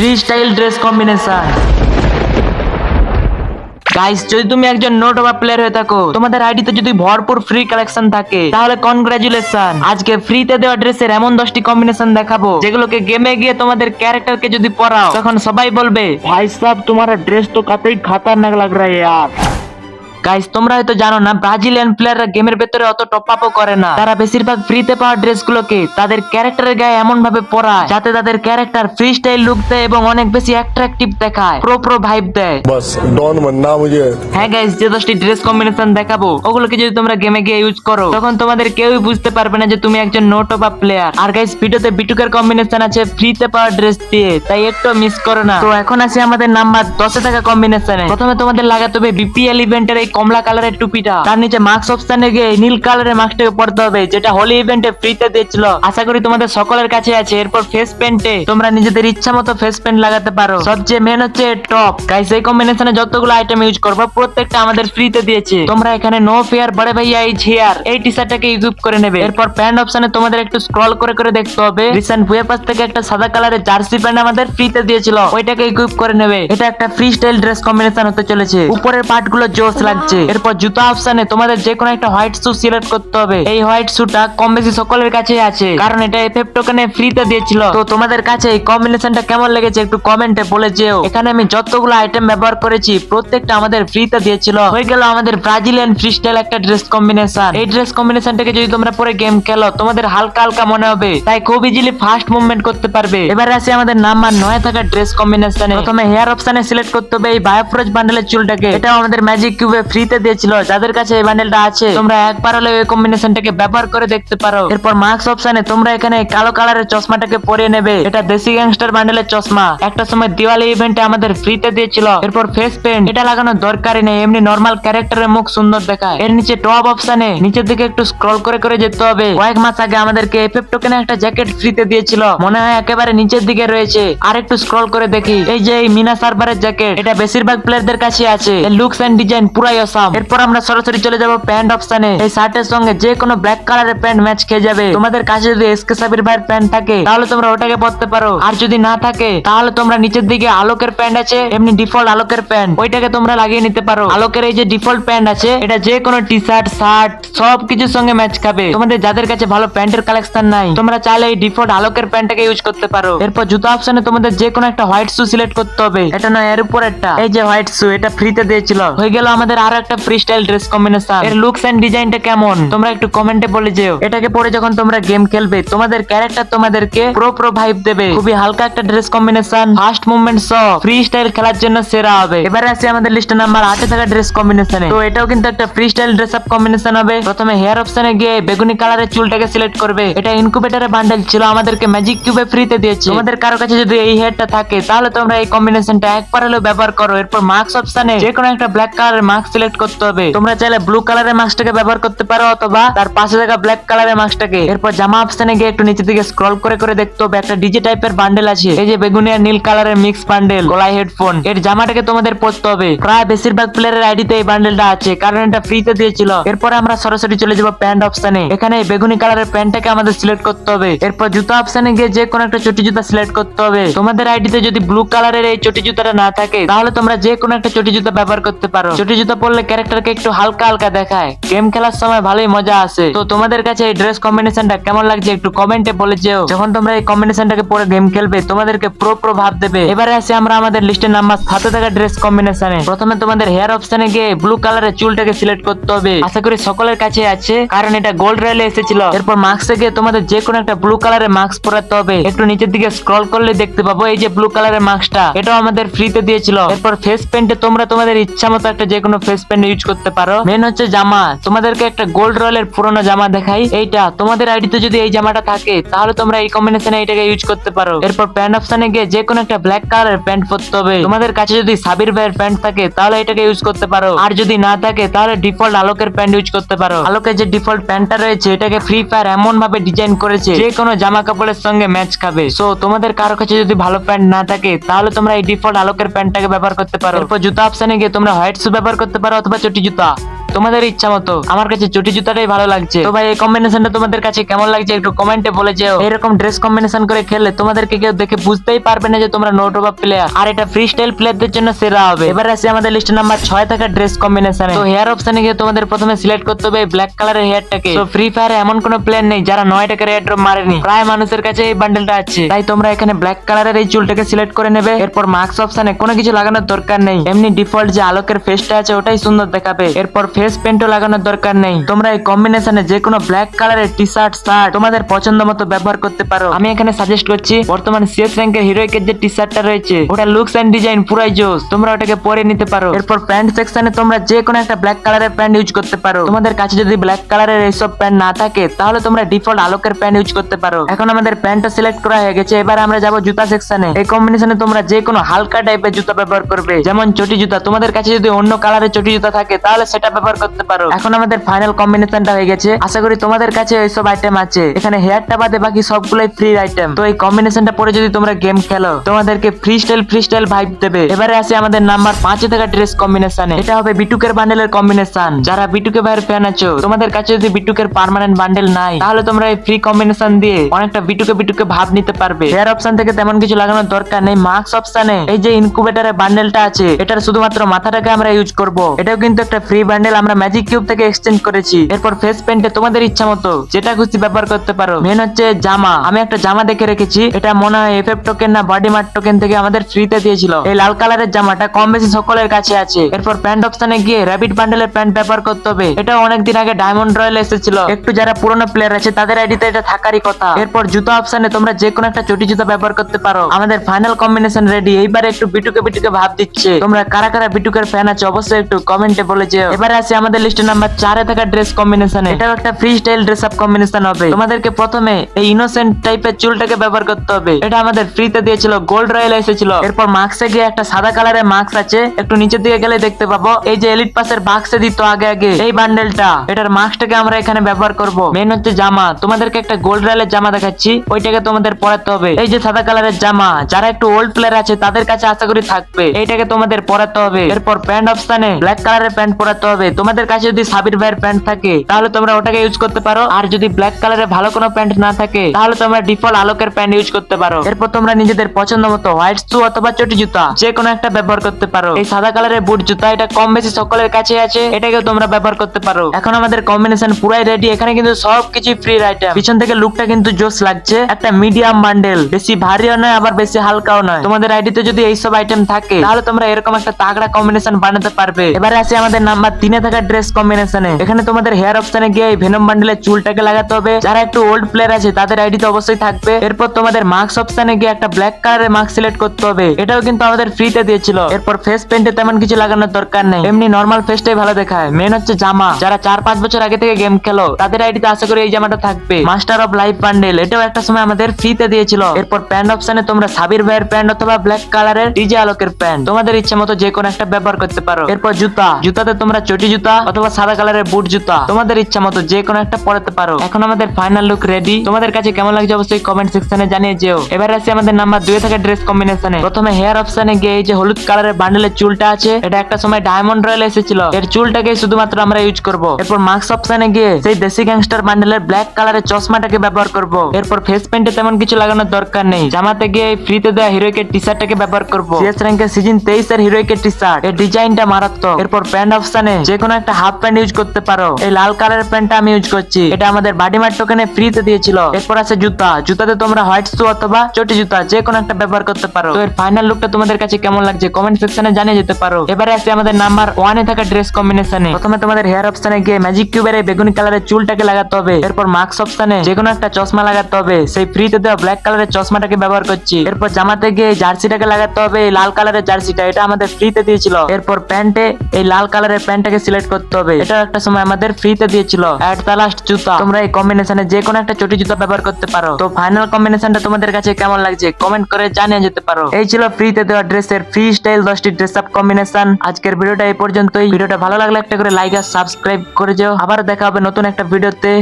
Free style dress combination guys যদি তুমি একজন নোট ওভার প্লেয়ার হয়ে থাকো, তোমাদের আইডিতে যদি ভরপুর ফ্রি কালেকশন থাকে, তাহলে কনগ্রাচুলেশন আজকে ফ্রিতে দেওয়া ড্রেসের এমন দশটি কম্বিনেশন দেখাবো, যেগুলোকে গেমে গিয়ে তোমাদের ক্যারেক্টারকে যদি পরাও তখন সবাই বলবে, ভাই সাহেব, তোমার ড্রেস তো কাতেই খাতারনাক লাগ রা ইয়ার। গাইস তোমরা হয়তো জানো না ব্রাজিলিয়ান প্লেয়াররা গেমের ভেতরে অত টপ আপও করে না। তারা বেশিরভাগ ফ্রিতে পাওয়া ড্রেস গুলোকে তাদের ক্যারেক্টারের গায়ে এমন ভাবে পরায় যাতে তাদের ক্যারেক্টার ফ্রি স্টাইল লুক দেয় এবং অনেক বেশি অ্যাট্রাকটিভ দেখায় প্রো প্রো ভাইব দেয়। বাস ডন মাননা মুঝে। হ্যাঁ গাইস যে দশটি ড্রেস কম্বিনেশন দেখাবো ওগুলোকে যদি তোমরা গেমে গিয়ে ইউজ করো তখন তোমাদের কেউই বুঝতে পারবে না যে তুমি একজন নোট বা প্লেয়ার আর গাইস ভিডিওতে বিটুকের কম্বিনেশন আছে ফ্রিতে পাওয়া ড্রেস দিয়ে তাই একটু মিস করো না। তো এখন আছে আমাদের নাম্বার দশে থাকা কম্বিনেশনে প্রথমে তোমাদের লাগাতে হবে বিপিএল ইভেন্টের এই কমলা কালারের টুপিটা। তার নিচে মাস্ক অপশনে গিয়ে নীল কালারের মাস্কটাকে পড়তে হবে, যেটা হোলি ইভেন্টে ফ্রিতে দিয়েছিল। আশা করি তোমাদের সকলের কাছে আছে। এরপর ফেস পেন্টে তোমরা নিজেদের ইচ্ছা মতো ফেস প্যান্ট লাগাতে পারো। সবচেয়ে মেন হচ্ছে টপ গাইস এই কম্বিনেশনে যতগুলো আইটেম ইউজ করব, প্রত্যেকটা আমাদের ফ্রিতে দিয়েছে। তোমরা এখানে নো ফেয়ার বড় ভাইয়া এই ঝিয়ার এই টি শার্টটাকে ইউজ করে নেবে। এরপর প্যান্ট অপশনে তোমাদের একটু স্ক্রল করে করে দেখতে হবে। রিসেন্ট বুয়ের পাশ থেকে একটা সাদা কালারের জার্সি প্যান্ট আমাদের ফ্রিতে দিয়েছিল। ওইটাকে ইকুইপ করে নেবে। এটা একটা ফ্রি স্টাইল ড্রেস কম্বিনেশন হতে চলেছে। উপরের পার্টগুলো জোস লাগছে। এরপর জুতা অপশনে তোমাদের যে কোনো একটা হোয়াইট শু সিলেক্ট করতে হবে। এই হোয়াইট শুটা কম বেশি সকলের কাছে আছে কারণ এটা এফএফ টোকেনে ফ্রিতে দিয়েছিল। তো তোমাদের কাছে এই কম্বিনেশনটা কেমন লেগেছে একটু কমেন্টে বলে যেও। এখানে আমি যতগুলো আইটেম ব্যবহার করেছি প্রত্যেকটা আমাদের ফ্রিতে দিয়েছিল। হয়ে গেল আমাদের ব্রাজিলিয়ান ফ্রি স্টাইল একটা ড্রেস কম্বিনেশন এই ড্রেস কম্বিনেশনটাকে যদি তোমরা পরে গেম খেলো তোমাদের হালকা হালকা মনে হবে। তাই খুব ইজিলি ফাস্ট মুভমেন্ট করতে পারবে। এবারে আসি আমাদের নাম্বার নয় থাকা ড্রেস কম্বিনেশনে প্রথমে হেয়ার অপশনে সিলেক্ট করতে হবে এই বায়োফ্রোজ বান্ডেলের চুলটাকে। এটা আমাদের ম্যাজিক কিউবে ফ্রিতে দিয়েছিল। যাদের কাছে এই বান্ডেলটা আছে, তোমরা একবার হলে এই কম্বিনেশনটাকে ব্যবহার করে দেখতে পারো। এরপর মাস্ক অপশনে তোমরা এখানে কালো কালারের চশমাটাকে পরিয়ে নেবে। এটা দেশি গ্যাংস্টার বান্ডেলের চশমা। একটা সময় দিওয়ালি ইভেন্টে আমাদের ফ্রিতে দিয়েছিল। এরপর ফেস পেন্ট এটা লাগানোর দরকারই নেই। এমনি নর্মাল ক্যারেক্টারের মুখ সুন্দর দেখায়। এর নিচে টপ অপশনে নিচের দিকে একটু স্ক্রল করে করে যেতে হবে। কয়েক মাস আগে আমাদেরকে এফএফ টোকেনে একটা জ্যাকেট ফ্রিতে দিয়েছিল। মনে হয় একেবারে নিচের দিকে রয়েছে। আর একটু স্ক্রল করে দেখি। এই যে এই মিনা সার্ভারের জ্যাকেট এটা বেশিরভাগ প্লেয়ারদের কাছে আছে। লুকস এন্ড ডিজাইন পুরাই অসাম এরপর আমরা সরাসরি চলে যাব প্যান্ট অপশনে। এই শার্টের সঙ্গে যে কোনো ব্ল্যাক কালারের প্যান্ট ম্যাচ খেয়ে যাবে। তোমাদের কাছে যদি এসকে সাবির ভাইয়ের প্যান্ট থাকে, তাহলে তোমরা ওটাকে পরতে পারো। আর যদি না থাকে, তাহলে তোমরা নিচের দিকে আলোকের প্যান্ট আছে, এমনি ডিফল্ট আলোকের প্যান্ট। ওইটাকে তোমরা লাগিয়ে নিতে পারো। আলোকের এই যে ডিফল্ট প্যান্ট আছে, এটা যে কোনো টি শার্ট শার্ট সব কিছুর সঙ্গে ম্যাচ খাবে। তোমাদের যাদের কাছে ভালো প্যান্টের কালেকশন নাই, তোমরা চাইলে এই ডিফল্ট আলোকের প্যান্টটাকে ইউজ করতে পারো। এরপর জুতা অপশনে তোমাদের যে কোনো একটা হোয়াইট শু সিলেক্ট করতে হবে। এটা নয় এর উপর একটা। এই যে হোয়াইট শু এটা ফ্রিতে দিয়েছিল। হয়ে গেল আমাদের আরও একটা ফ্রি স্টাইল ড্রেস কম্বিনেশন এর লুকস এন্ড ডিজাইনটা কেমন? তোমরা একটু কমেন্টে বলে যেও। এটাকে পরে যখন তোমরা গেম খেলবে, তোমাদের ক্যারেক্টার তোমাদেরকে প্রো প্রো ভাইব দেবে। খুবই হালকা একটা ড্রেস কম্বিনেশন ফাস্ট মুভমেন্ট সহ ফ্রি স্টাইল খেলার জন্য সেরা হবে। এবারে আসি আমাদের লিস্টে নাম্বার আটে থাকা ড্রেস কম্বিনেশনে তো এটাও কিন্তু একটা free style dress up combination হবে। প্রথমে হেয়ার অপশনে গিয়ে বেগুনি কালারের চুলটাকে সিলেক্ট করবে। এটা ইনকুবেটরের বান্ডেল ছিল, আমাদেরকে ম্যাজিক কিউবে ফ্রিতে দিয়েছে। তোমাদের কারও কাছে যদি এই হেয়ারটা থাকে, তাহলে তোমরা এই কম্বিনেশনটা একবার হলেও ব্যবহার করো। এরপর মাস্ক অপশনে যে কোনো একটা ব্ল্যাক কালারের মাস্ক সিলেক্ট করতে হবে। তোমরা চাইলে ব্লু কালারের মাস্কটাকে ব্যবহার করতে পারো অথবা তার পাশে থাকা ব্ল্যাক কালারের মাস্কটাকে। এরপর জামা অপশনে গিয়ে একটু নিচের দিকে স্ক্রল করে করে দেখতে হবে, একটা ডিজে টাইপের বান্ডেল আছে। এই যে বেগুনি আর নীল কালারের মিক্স বান্ডেল গলায় হেডফোন এর জামাটাকে তোমাদের পরতে হবে। প্রায় বেশিরভাগ প্লেয়ারের আইডিতে এই বান্ডেলটা আছে, কারণ এটা ফ্রিতে দিয়েছিল। এরপর আমরা সরাসরি চলে যাব প্যান্ট অপশনে এখানে বেগুনি কালারের প্যান্টটাকে আমাদের সিলেক্ট করতে হবে। এরপর জুতা অপশনে গিয়ে যে কোনো একটা চটি জুতা সিলেক্ট করতে হবে। তোমাদের আইডিতে যদি ব্লু কালারের এই চটি জুতাটা না থাকে, তাহলে তোমরা যে কোনো একটা চটি জুতা ব্যবহার করতে পারো। চটি জুতা পরলে ক্যারেক্টারকে একটু হালকা হালকা দেখায়। গেম খেলার সময় ভালোই মজা আসে। তো তোমাদের কাছে এই ড্রেস কম্বিনেশনটা কেমন লাগছে একটু কমেন্টে বলে যেও। যখন তোমরা এই কম্বিনেশনটাকে পরে গেম খেলবে, তোমাদেরকে প্রো প্রো ভাব দেবে। এবারে আসি আমরা আমাদের লিস্টের নাম্বার সাথে থাকা ড্রেস কম্বিনেশনে প্রথমে তোমাদের হেয়ার অপশনে গিয়ে ব্লু কালারের চুলটাকে সিলেক্ট করতে হবে। আশা করি সকলের কাছে আছে, কারণ এটা গোল্ড রেলে এসেছিল। এরপর মাস্কে গিয়ে তোমাদের যে কোনো একটা ব্লু কালারের মাস্ক পরাতে হবে। একটু নিচের দিকে স্ক্রল করলে দেখতে পাবো এই যে ব্লু কালারের মাস্কটা এটাও আমাদের ফ্রিতে দিয়েছিল। এরপর ফেস পেন্টে তোমরা তোমাদের ইচ্ছা মতো একটা যে কোনো ফেস পেন্ট ইউজ করতে পারো। মেন হচ্ছে জামা। তোমাদেরকে একটা গোল্ড রয়্যালের পুরোনো জামা দেখাই। এইটা, তোমাদের আইডিতে যদি এই জামাটা থাকে, তাহলে তোমরা এই কম্বিনেশনে এটাকে ইউজ করতে পারো। এরপর প্যান্ট অপশনে গিয়ে যে কোনো একটা ব্ল্যাক কালারের প্যান্ট পরতে হবে। তোমাদের কাছে যদি সাবির ভাইয়ের প্যান্ট থাকে, তাহলে এটাকে ইউজ করতে পারো। আর যদি না থাকে, তাহলে ডিফল্ট আলোকের প্যান্ট ইউজ করতে পারো। আলোকের যে ডিফল্ট প্যান্টটা রয়েছে, এটাকে ফ্রি ফায়ার এমন ভাবে ডিজাইন করেছে যে কোনো জামা কাপড়ের সঙ্গে ম্যাচ খাবে। সো তোমাদের কারও কাছে যদি ভালো প্যান্ট না থাকে, তাহলে তোমরা এই ডিফল্ট আলোকের প্যান্টটাকে ব্যবহার করতে পারো। এরপর জুতা অপশনে গিয়ে তোমরা হোয়াইট শু ব্যবহার করতে পারো। পারো অথবা চটি জুতা তোমাদের ইচ্ছা মতো। আমার কাছে চটি জুতাটাই ভালো লাগছে। তো ভাই, এই কম্বিনেশনটা তোমাদের কাছে কেমন লাগছে একটু কমেন্টে বলে যেও। এরকম ড্রেস কম্বিনেশন করে খেললে তোমাদেরকে কেউ দেখে বুঝতেই পারবে না যে তোমরা নোট অফ প্লেয়ার আর এটা ফ্রি স্টাইল প্লেয়ারদের জন্য সেরা হবে। এবার আসি আমাদের লিস্টে নাম্বার ছয় থাকা ড্রেস কম্বিনেশনে তো হেয়ার অপশনে গিয়ে তোমাদের প্রথমে সিলেক্ট করতে হবে ব্ল্যাক কালারের হেয়ারটাকে তো ফ্রি ফায়ারে এমন কোনো প্লেয়ার নেই যারা নয় টাকার হেয়ার ড্রপ মারেনি। প্রায় মানুষের কাছে এই বান্ডেলটা আছে। তাই তোমরা এখানে ব্ল্যাক কালারের এই চুলটাকে সিলেক্ট করে নেবে। এরপর মাস্ক অপশনে কোনো কিছু লাগানোর দরকার নেই। এমনি ডিফল্ট যে আলোকের ফেসটা আছে, ওটাই সুন্দর দেখাবে। এরপর ফেস পেন্টও লাগানোর দরকার নেই। তোমরা এই কম্বিনেশনে যে কোনো ব্ল্যাক কালারের টি শার্ট শার্ট তোমাদের পছন্দ মতো ব্যবহার করতে পারো। আমি এখানে সাজেস্ট করছি, বর্তমান সিএস র্যাঙ্কের হিরোইকের যে টি শার্টটা রয়েছে, ওটা লুকস এন্ড ডিজাইন পুরাই জোস। তোমরা ওটাকে পরে নিতে পারো। এরপর প্যান্ট সেকশনে তোমরা যে কোনো একটা ব্ল্যাক কালারের প্যান্ট ইউজ করতে পারো। তোমাদের কাছে যদি ব্ল্যাক কালারের এইসব প্যান্ট না থাকে, তাহলে তোমরা ডিফল্ট আলোকের প্যান্ট ইউজ করতে পারো। এখন আমাদের প্যান্টটা সিলেক্ট করা হয়ে গেছে। এবার আমরা যাব জুতা সেকশনে এই কম্বিনেশনে তোমরা যে কোনো হালকা টাইপের জুতা ব্যবহার করবে। যেমন চটি জুতা। তোমাদের কাছে যদি অন্য কালারের চটি জুতা থাকে, তাহলে সেটা ব্যবহার করতে পারো। এখন আমাদের ফাইনাল কম্বিনেশনটা হয়ে গেছে। আশা করি তোমাদের কাছে এইসব আইটেম আছে। এখানে হেয়ারটা বাদে বাকি সবগুলোই ফ্রি আইটেম তো এই কম্বিনেশনটা পরে যদি তোমরা গেম খেলো, তোমাদেরকে free style free style vibe দেবে। এবারে আসে আমাদের নাম্বার পাঁচে থাকা ড্রেস কম্বিনেশনে এটা হবে বিটুকের বান্ডেলের কম্বিনেশন যারা বিটুকে ভাইয়ের ফ্যান আছো, তোমাদের কাছে যদি বিটুকের পার্মানেন্ট বান্ডেল নাই, তাহলে তোমরা এই ফ্রি কম্বিনেশন দিয়ে অনেকটা বিটুকে বিটুকে ভাব নিতে পারবে। হেয়ার অপশন থেকে তেমন কিছু লাগানোর দরকার নেই। মাস্ক অপশনে এই যে ইনকুবেটরের বান্ডেলটা আছে, এটার শুধুমাত্র মাথাটাকে আমরা ইউজ করব। এটাও কিন্তু একটা ফ্রি বান্ডেল আমরা ম্যাজিক কিউব থেকে এক্সচেঞ্জ করেছি। এরপর ফেস পেন্টে তোমাদের ইচ্ছা মতো যেটা খুশি ব্যবহার করতে পারো। মেন হচ্ছে জামা। আমি একটা জামা দেখে রেখেছি। এটা মনে হয় এফএফ টোকেন না বডি মার্ট টোকেন থেকে আমাদের ফ্রিতে দিয়েছিল। এই লাল কালারের জামাটা কম বেশি সকলের কাছে আছে। এরপর প্যান্ট অপশনে গিয়ে র্যাবিট বান্ডেলের প্যান্ট ব্যবহার করতে হবে। এটা অনেকদিন আগে ডায়মন্ড রয়্যাল এসেছিল। একটু যারা পুরনো প্লেয়ার আছে, তাদের আইডিতে এটা থাকারই কথা। এরপর জুতো অপশনে তোমরা যে কোনো একটা চটি জুতো ব্যবহার করতে পারো। আমাদের ফাইনাল কম্বিনেশন রেডি এইবারে একটু বিটুকে বিটুকে ভাব দিচ্ছে। তোমরা কারা কারা বিটুকের ফ্যান আছে, অবশ্যই একটু কমেন্টে বলে যেও। এবারে আসি আমাদের লিস্টে নাম্বার চারে থাকা ড্রেস কম্বিনেশনে এটাও একটা free style dress up combination হবে। তোমাদেরকে প্রথমে এই ইনোসেন্ট টাইপের চুলটাকে ব্যবহার করতে হবে। এটা আমাদের ফ্রিতে দিয়েছিল গোল্ড রয়্যাল এসেছিল। এরপর মাস্কে গিয়ে একটা সাদা কালারের মাস্ক আছে। একটু নিচের দিকে গেলে দেখতে পাবো। এই যে এলিট পাসের বাক্সে দিত আগে আগে, এই বান্ডেলটা এটার মাস্কটাকে আমরা এখানে ব্যবহার করব। মেন হচ্ছে জামা। তোমাদেরকে একটা গোল্ড রয়্যালের জামা দেখাচ্ছি। ওইটাকে তোমাদের পরাতে হবে। এই যে সাদা কালারের জামা, যারা একটু ওল্ড প্লেয়ার আছে, তাদের কাছে আশা করি থাকবে। এইটাকে তোমাদের পরাতে হবে। এরপর প্যান্ট অপশনে ব্ল্যাক কালারের প্যান্ট পরাতে হবে। তোমাদের কাছে যদি সাবির ভাইয়ের প্যান্ট থাকে, তাহলে তোমরা ওটাকে ইউজ করতে পারো। আর যদি ব্ল্যাক কালারের ভালো কোনো প্যান্ট না থাকে, তাহলে তোমরা ডিফল্ট আলোকের প্যান্ট ইউজ করতে পারো। এরপর তোমরা নিজেদের পছন্দ মতো হোয়াইট শু অথবা চটি জুতা যে কোনো একটা ব্যবহার করতে পারো। এই সাদা কালারের বুট জুতা, এটা কম বেশি সকলের কাছে আছে, এটাকেও তোমরা ব্যবহার করতে পারো। এখন আমাদের কম্বিনেশন পুরাই রেডি এখানে কিন্তু সবকিছু ফ্রি আইটেম পিছন থেকে লুকটা কিন্তু জোস লাগছে। একটা মিডিয়াম বান্ডেল বেশি ভারীও নয়, আবার বেশি হালকাও নয়। তোমাদের আইডিতে যদি এইসব আইটেম থাকে, তাহলে তোমরা এরকম একটা তাগড়া কম্বিনেশন বানাতে পারবে। এবারে আসি আমাদের নাম্বার তিনে থাকা ড্রেস কম্বিনেশনে এখানে তোমাদের হেয়ার অপশনে গিয়ে ভেনম বান্ডেলের চুলটাকে লাগাতে হবে। যারা একটু ওল্ড প্লেয়ার আছে, তাদের আইডিতে অবশ্যই থাকবে। এরপর তোমাদের মাস্ক অপশনে গিয়ে একটা ব্ল্যাক কালারের মাস্ক সিলেক্ট করতে হবে। এটাও কিন্তু আমাদের ফ্রিতে দিয়েছিল। এরপর ফেস পেন্টে তেমন কিছু লাগানোর দরকার নেই। এমনি নর্মাল ফেসটাই ভালো দেখায়। মেন হচ্ছে জামা। যারা চার পাঁচ বছর আগে থেকে গেম খেলো, তাদের আইডিতে আশা করি এই জামাটা থাকবে। মাস্টার অফ লাইফ বান্ডেল এটাও একটা সময় আমাদের ফ্রিতে দিয়েছিল। এরপর প্যান্ট অপশনে তোমরা সাবির ভাইয়ের প্যান্ট অথবা ব্ল্যাক কালারের ডিজে আলোকের প্যান্ট তোমাদের ইচ্ছে মতো যে কোনো একটা ব্যবহার করতে পারো। এরপর জুতা। জুতাতে তোমরা চটি জুতা অথবা সাদা কালারের বুট জুতা। তোমাদের ইচ্ছা মতো যে কোনো একটা পরাতে পারো। এখন আমাদের ফাইনাল লুক রেডি তোমাদের কাছে কেমন লাগছে অবশ্যই কমেন্ট সেকশনে জানিয়ে যেও। এবার আসি আমাদের নাম্বার দুই থাকা ড্রেস কম্বিনেশনে প্রথমে হেয়ার অপশনে গিয়ে এই যে হলুদ কালারের বান্ডেলের চুলটা আছে, এটা একটা সময় ডায়মন্ড রয়্যাল এসেছিল। এর চুলটাকে শুধুমাত্র আমরা ইউজ করব। এরপর মাস্ক অপশনে গিয়ে সেই দেশি গ্যাংস্টার বান্ডেলের ব্ল্যাক কালারের চশমাটাকে ব্যবহার করব। এরপর ফেস পেন্টে তেমন কিছু লাগানোর দরকার নেই। জামাতে গিয়ে ফ্রিতে দেওয়া হিরোইকের টি শার্টটাকে ব্যবহার করব। সিএস র্যাঙ্কের সিজন তেইশ এর হিরোইকের টি শার্ট এর ডিজাইনটা মারাত্মক। এরপর প্যান্ট অপশনে যে কোনো একটা হাফ প্যান্ট ইউজ করতে পারো। এই লাল কালারের প্যান্টটা আমি ইউজ করছি। এটা আমাদের বাডি মার্ট টোকেনে ফ্রিতে দিয়েছিল। এরপর আছে জুতা। জুতাতে তোমরা হোয়াইট শু অথবা চটি জুতা যে কোনো একটা ব্যবহার করতে পারো। তো এর ফাইনাল লুকটা তোমাদের কাছে কেমন লাগছে কমেন্ট সেকশনে জানিয়ে যেতে পারো। এবারে আছে আমাদের নাম্বার ওয়ানে থাকা ড্রেস কম্বিনেশনে প্রথমে তোমাদের হেয়ার অপশনে গিয়ে ম্যাজিক কিউবের এই বেগুনি কালারের চুলটাকে লাগাতে হবে। এরপর মাস্ক অপশনে যে কোনো একটা চশমা লাগাতে হবে। সেই ফ্রিতে দেওয়া ব্ল্যাক কালারের চশমাটাকে ব্যবহার করছি। এরপর জামাতে গিয়ে জার্সিটাকে লাগাতে হবে। এই লাল কালারের জার্সিটা, এটা আমাদের ফ্রিতে দিয়েছিল। এরপর প্যান্টে এই লাল কালারের প্যান্টটাকে সিলেক্ট করতে হবে। এটা একটা সময় আমাদের ফ্রিতে দিয়েছিল। এট দা লাস্ট জুতা। তোমরা এই কম্বিনেশনে যে কোনো একটা চটি জুতা ব্যবহার করতে পারো। তো ফাইনাল কম্বিনেশনটা তোমাদের কাছে কেমন লাগছে? কমেন্ট করে জানিয়ে যেতে পারো। এই ছিল ফ্রিতে দেওয়া ড্রেসের ফ্রি স্টাইল দশটি ড্রেস আপ কম্বিনেশন আজকের ভিডিওটা এই পর্যন্তই। ভিডিওটা ভালো লাগলে একটা করে লাইক আর সাবস্ক্রাইব করে যাও। আবার দেখা হবে নতুন একটা ভিডিওতে।